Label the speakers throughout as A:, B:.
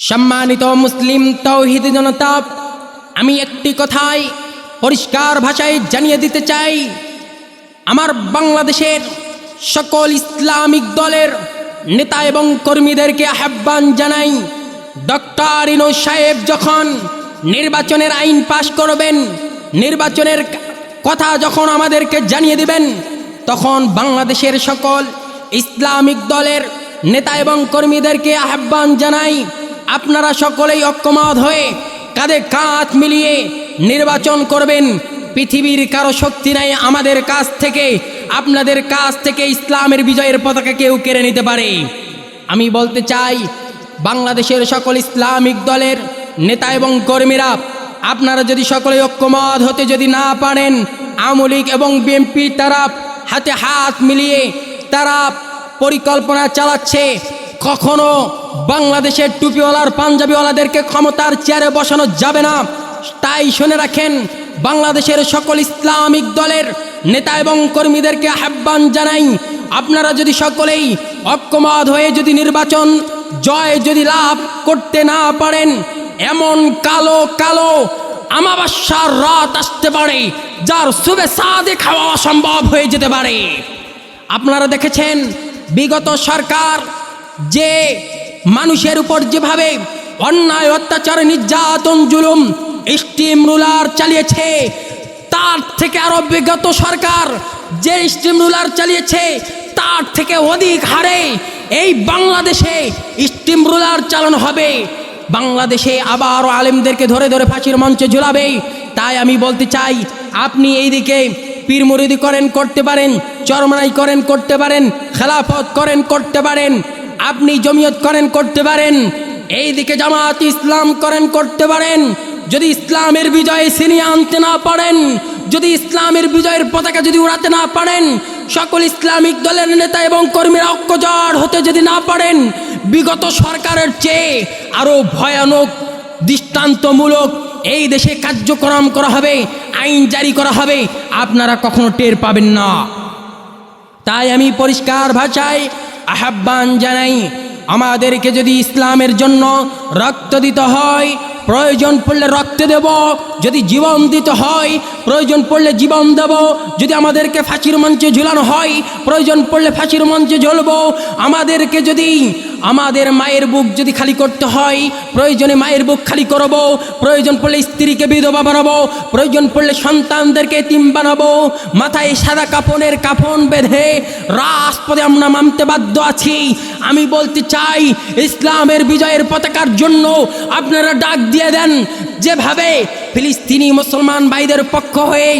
A: সম্মানিত মুসলিম তৌহিদ জনতা, আমি একটি কথাই পরিষ্কার ভাষায় জানিয়ে দিতে চাই। আমার বাংলাদেশের সকল ইসলামিক দলের নেতা এবং কর্মীদেরকে আহ্বান জানাই, ডক্টর ইনো সাহেব যখন নির্বাচনের আইন পাশ করবেন, নির্বাচনের কথা যখন আমাদেরকে জানিয়ে দিবেন, তখন বাংলাদেশের সকল ইসলামিক দলের নেতা এবং কর্মীদেরকে আহ্বান জানাই আপনারা সকলেই ঐক্যমত হয়ে কাঁধে কাঁধ মিলিয়ে নির্বাচন করবেন। পৃথিবীর কারও শক্তি নাই আমাদের কাছ থেকে। আপনাদের কাছ থেকে ইসলামের বিজয়ের পতাকা কেউ কেড়ে নিতে পারে। আমি বলতে চাই, বাংলাদেশের সকল ইসলামিক দলের নেতা এবং কর্মীরা, আপনারা যদি সকলে ঐক্যমত হতে যদি না পারেন, আওয়ামী লীগ এবং বিএনপি তারা হাতে হাত মিলিয়ে তারা পরিকল্পনা চালাচ্ছে। কখনো বাংলাদেশের টুপিওয়ালার, পাঞ্জাবিওয়ালাদেরকে ক্ষমতার চেয়ারে বসানো যাবে না। তাই শুনে রাখেন, বাংলাদেশের সকল ইসলামিক দলের নেতা এবং কর্মীদেরকে আহ্বান জানাই, আপনারা যদি সকলেই ঐক্যমত হয়ে যদি নির্বাচন, জয় যদি লাভ করতে না পারেন, এমন কালো কালো আমাবাস্যার রাত আসতে পারে, যার শুভে সাদে খাওয়া অসম্ভব হয়ে যেতে পারে। আপনারা দেখেছেন, বিগত সরকার যে মানুষের উপর যেভাবে অন্যায়, অত্যাচার, নির্যাতন, জুলুম, স্টিম রুলার চালিয়েছে, তার থেকে আরও বিগত সরকার যে স্টিম রুলার চালিয়েছে, তার থেকে অধিক হারে এই বাংলাদেশে স্টিম রুলার চালানো হবে। বাংলাদেশে আবারও আলেমদেরকে ধরে ধরে ফাঁসির মঞ্চে ঝুলাবে। তাই আমি বলতে চাই, আপনি এইদিকে পীর মুরিদি করেন, করতে পারেন, চরমনাই করেন, করতে পারেন, খেলাফত করেন, করতে পারেন। আপনি জমিয়ত করেন, করতে পারেন। এইদিকে জামাত ইসলাম করেন, করতে পারেন। যদি ইসলামের বিজয়ে ছিনিয়ে আনতে না পারেন, যদি ইসলামের বিজয়ের পতাকা যদি উড়াতে না পারেন, সকল ইসলামিক দলের নেতা এবং কর্মীরা ঐক্যজড় হতে যদি না পারেন, বিগত সরকারের চেয়ে আরও ভয়ানক, দৃষ্টান্তমূলক এই দেশে কার্যক্রম করা হবে, আইন জারি করা হবে, আপনারা কখনো টের পাবেন না। তাই আমি পরিষ্কার ভাষায় আহ্বান জানাই, আমাদেরকে যদি ইসলামের জন্য রক্ত দিতে হয়, প্রয়োজন পড়লে রক্ত দেব, যদি জীবন দিতে হয় প্রয়োজন পড়লে জীবন দেব। যদি আমাদেরকে ফাঁসির মঞ্চে ঝুলানো হয়, প্রয়োজন পড়লে ফাঁসির মঞ্চে ঝুলব আমাদেরকে যদি আমাদের মায়ের বুক যদি খালি করতে হয়, প্রয়োজনে মায়ের বুক খালি করব। প্রয়োজন পড়লে স্ত্রীকে বিধবা বানাবো। প্রয়োজন পড়লে সন্তানদেরকে তিম বানাবো। মাথায় সাদা কাপনের কাফন বেঁধে রাজপথে আমরা মানতে বাধ্য আছি। আমি বলতে চাই, ইসলামের বিজয়ের পতাকার জন্য আপনারা ডাক দিয়ে দেন। যেভাবে ফিলিস্তিনি মুসলমান ভাইদের পক্ষ হয়ে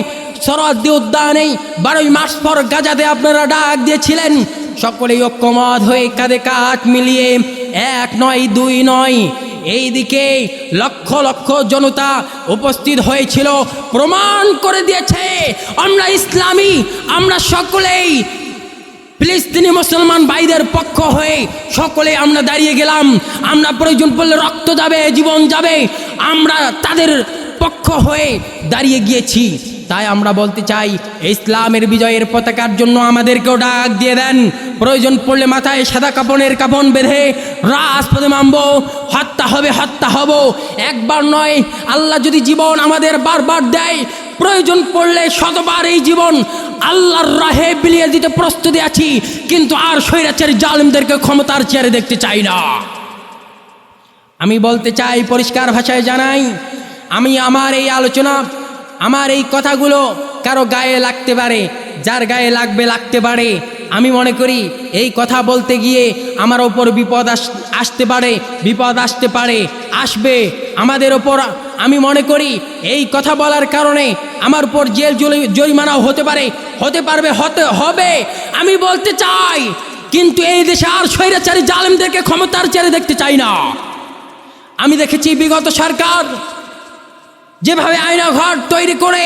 A: সরহদ্দি উদ্যানে বারোই মাস পর গাজাতে আপনারা ডাক দিয়েছিলেন। সকলেই ঐক্যমত হয়ে কাঁধে কাঁধ মিলিয়ে এক নয়, দুই নয়। এইদিকে লক্ষ লক্ষ জনতা উপস্থিত হয়েছিল, প্রমাণ করে দিয়েছে, আমরা ইসলামী, আমরা সকলেই ফিলিস্তিনি মুসলমান ভাইদের পক্ষ হয়ে সকলে আমরা দাঁড়িয়ে গেলাম। আমরা প্রয়োজন পড়লে রক্ত যাবে, জীবন যাবে। আমরা তাদের পক্ষ হয়ে দাঁড়িয়ে গিয়েছি। তাই আমরা বলতে চাই, ইসলামের বিজয়ের পতাকার জন্য আমাদেরকেও ডাক দিয়ে দেন। প্রয়োজন পড়লে মাথায় সাদা কাপনের কাপন বেঁধে রাজপথে মানব হত্যা হবে, হত্যা হব। একবার নয়, আল্লাহ যদি জীবন আমাদের বারবার দেয়, প্রয়োজন পড়লে শতবার এই জীবন আল্লাহর রাহে বিলিয়ে দিতে প্রস্তুতি আছি। কিন্তু আর স্বৈরাচারী জালিমদেরকে ক্ষমতার চেয়ারে দেখতে চাই না। আমি বলতে চাই, পরিষ্কার ভাষায় জানাই আমি আমার এই আলোচনা, আমার এই কথাগুলো কারও গায়ে লাগতে পারে, যার গায়ে লাগবে লাগতে পারে। আমি মনে করি এই কথা বলতে গিয়ে আমার ওপর বিপদ আস- আসতে পারে, বিপদ আসতে পারে, আসবে আমাদের ওপর। আমি মনে করি এই কথা বলার কারণে আমার উপর জেল জরি- জরিমানাও হতে পারে, হতে পারবে, হতে হবে। আমি বলতে চাই, কিন্তু এই দেশে আর স্বৈরাচারী জালেমদেরকে ক্ষমতার চেয়ারে দেখতে চাই না। আমি দেখেছি বিগত সরকার যেভাবে আয়না ঘর তৈরি করে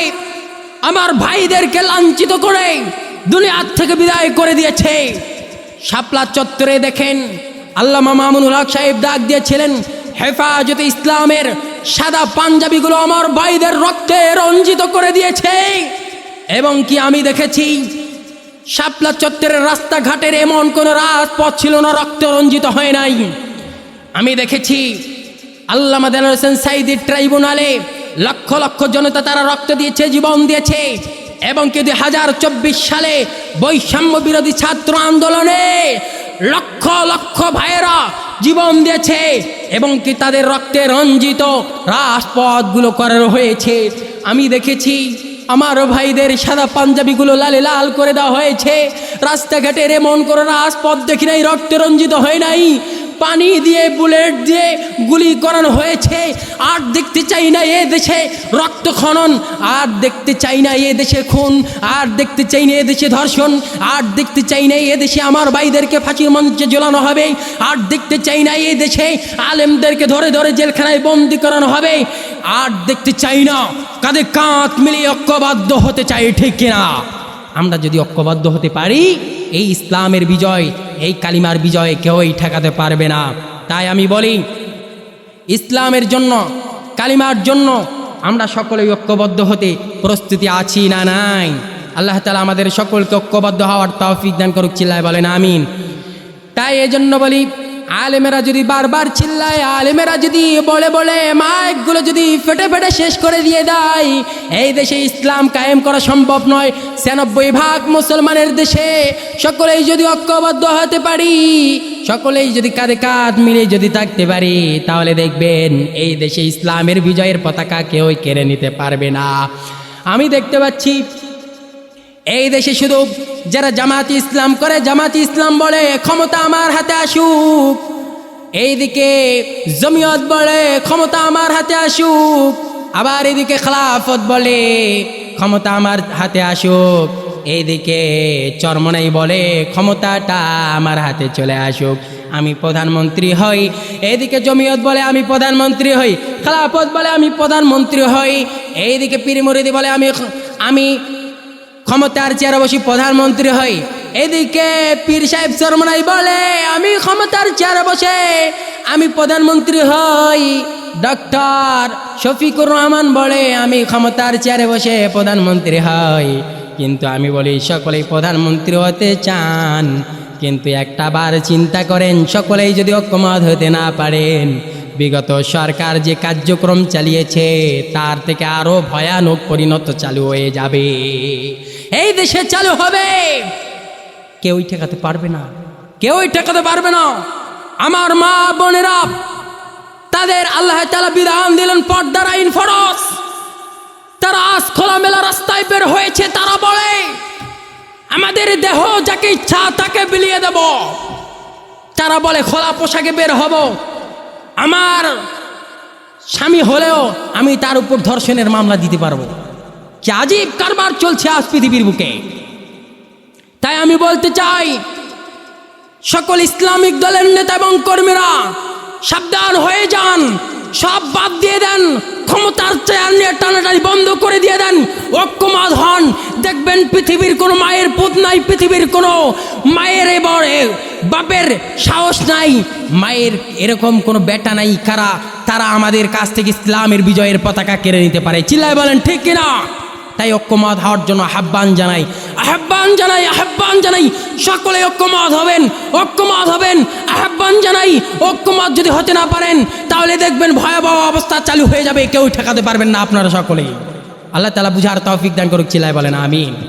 A: আমার ভাইদেরকে লাঞ্ছিত করে দুনিয়ার থেকে বিদায় করে দিয়েছে। শাপলা চত্বরে দেখেন আল্লামা মামুনুল হক সাহেব ডাক দিয়েছিলেন, হেফাজতে ইসলামের সাদা পাঞ্জাবিগুলো আমার ভাইদের রক্তে রঞ্জিত করে দিয়েছে। এবং কি আমি দেখেছি, শাপলা চত্বরের রাস্তাঘাটের এমন কোনো রাজপথ ছিল না, রক্ত রঞ্জিত হয় নাই। আমি দেখেছি আল্লাহ মাদান হোসেন সাইদির ট্রাইব্যুনালে লক্ষ লক্ষ জনতা তারা রক্ত দিয়েছে, জীবন দিয়েছে। এবং কি দুই হাজার চব্বিশ সালে বৈষম্য বিরোধী ছাত্র আন্দোলনে লক্ষ লক্ষ ভাইয়েরা জীবন দিয়েছে এবং কি তাদের রক্তে রঞ্জিত রাজপথগুলো করার হয়েছে। আমি দেখেছি আমার ভাইদের সাদা পাঞ্জাবিগুলো লালে লাল করে দেওয়া হয়েছে। রাস্তাঘাটের এমন কোনো রাজপথ দেখি নাই, রক্তে রঞ্জিত হয় নাই। পানি দিয়ে, বুলেট দিয়ে গুলি করানো হয়েছে। আর দেখতে চাই না এ দেশে রক্ত খনন, আর দেখতে চাই না এ দেশে খুন, আর দেখতে চাই না এ দেশে ধর্ষণ, আর দেখতে চাই না এ দেশে আমার ভাইদেরকে ফাঁসির মঞ্চে ঝোলানো হবে, আর দেখতে চাই না এ দেশে আলেমদেরকে ধরে ধরে জেলখানায় বন্দি করানো হবে, আর দেখতে চাই না কাঁধে কাঁধ মিলিয়ে ঐক্যবদ্ধ হতে চাই, ঠিক কিনা? আমরা যদি ঐক্যবদ্ধ হতে পারি, এই ইসলামের বিজয় এই কালিমার বিজয় কেউই ঠেকাতে পারবে না। তাই আমি বলি, ইসলামের জন্য, কালিমার জন্য আমরা সকলেই ঐক্যবদ্ধ হতে প্রস্তুতি আছি না নাই? আল্লাহ তালা আমাদের সকলকে ঐক্যবদ্ধ হওয়ার তৌফিক দান করুক, চিল্লায় বলেন, আমিন। তাই এজন্য বলি আলেমেরা যদি বারবার চিল্লায়, আলেমেরা যদি বলে বলে মাইকগুলো যদি ফেটে ফেটে শেষ করে দিয়ে দেয়, এই দেশে ইসলাম কায়েম করা সম্ভব নয়। ছিয়ানব্বই ভাগ মুসলমানের দেশে সকলেই যদি ঐক্যবদ্ধ হতে পারি, সকলেই যদি কাঁধে কাঁধ মিলে যদি থাকতে পারি, তাহলে দেখবেন এই দেশে ইসলামের বিজয়ের পতাকা কেউই কেড়ে নিতে পারবে না। আমি দেখতে পাচ্ছি এই দেশে শুধু যারা জামাতি ইসলাম করে জামাতি ইসলাম বলে, ক্ষমতা আমার হাতে আসুক। এইদিকে জমিয়ত বলে, ক্ষমতা আমার হাতে আসুক। আবার এদিকে খেলাফত বলে, ক্ষমতা আমার হাতে আসুক। এইদিকে চরমনাই বলে, ক্ষমতাটা আমার হাতে চলে আসুক। আমি প্রধানমন্ত্রী হই, এইদিকে জমিয়ত বলে, আমি প্রধানমন্ত্রী হই। খেলাফত বলে, আমি প্রধানমন্ত্রী হই। এইদিকে পিরিমরিদি বলে, আমি আমি ক্ষমতার চেয়ারে বসে প্রধানমন্ত্রী হই। এদিকে পীর সাহেব শর্মনাই বলে, আমি ক্ষমতার চেয়ারে বসে আমি প্রধানমন্ত্রী হই। ডক্টর শফিকুর রহমান বলে, আমি ক্ষমতার চেয়ারে বসে প্রধানমন্ত্রী হই। কিন্তু আমি বলি, সকলেই প্রধানমন্ত্রী হতে চান। কিন্তু একটা বার চিন্তা করেন, সকলেই যদি ঐক্যমত হতে না পারেন। বিগত সরকার যে কার্যক্রম চালিয়েছে, তার থেকে আরও ভয়ানক পরিণত চালু হয়ে যাবে। এই দেশে চালু হবে। কেউই ঠেকাতে পারবে না। কেউই ঠেকাতে পারবে না। আমার মা বোনেরা, তাদের আল্লাহ তালা বিধান দিলেন পর্দার আইন ফরস তারা আজ খোলামেলা রাস্তায় বের হয়েছে, তারা বলে, আমাদের দেহ যাকে ইচ্ছা তাকে বিলিয়ে দেব। তারা বলে, খোলা পোশাকে বের হব। আমার স্বামী হলেও আমি তার উপর ধর্ষণের মামলা দিতে পারব। কি আজীব কারবার চলছে আজ পৃথিবীর বুকে? তাই আমি বলতে চাই, সকল ইসলামিক দলের নেতা এবং কর্মীরা সাবধান হয়ে যান, সব বাদ দিয়ে দেন, ক্ষমতার চেয়ার নিয়ে টানাটানি বন্ধ করে দিয়ে দেন ঐক্যমাদ হন। দেখবেন পৃথিবীর কোনো মায়ের পুত নাই, পৃথিবীর কোনো মায়ের এবারে বাপের সাহস নাই। মায়ের এরকম কোনো বেটা নাই, কারা? তারা আমাদের কাছ থেকে ইসলামের বিজয়ের পতাকা কেড়ে নিতে পারে। চিল্লায় বলেন, ঠিক কিনা? তাই ঐক্যমত হওয়ার জন্য আহ্বান জানাই। আহ্বান জানাই আহ্বান জানাই। সকলে ঐক্যমত হবেন ঐক্যমত হবেন। আহ্বান জানাই, ঐক্যমত যদি হতে না পারেন, তাহলে দেখবেন ভয়াবহ অবস্থা চালু হয়ে যাবে, কেউ ঠেকাতে পারবেন না আপনারা সকলেই। আল্লাহ তালা বুঝার তৌফিক দান করুক চিলাই বলেন, আমিন।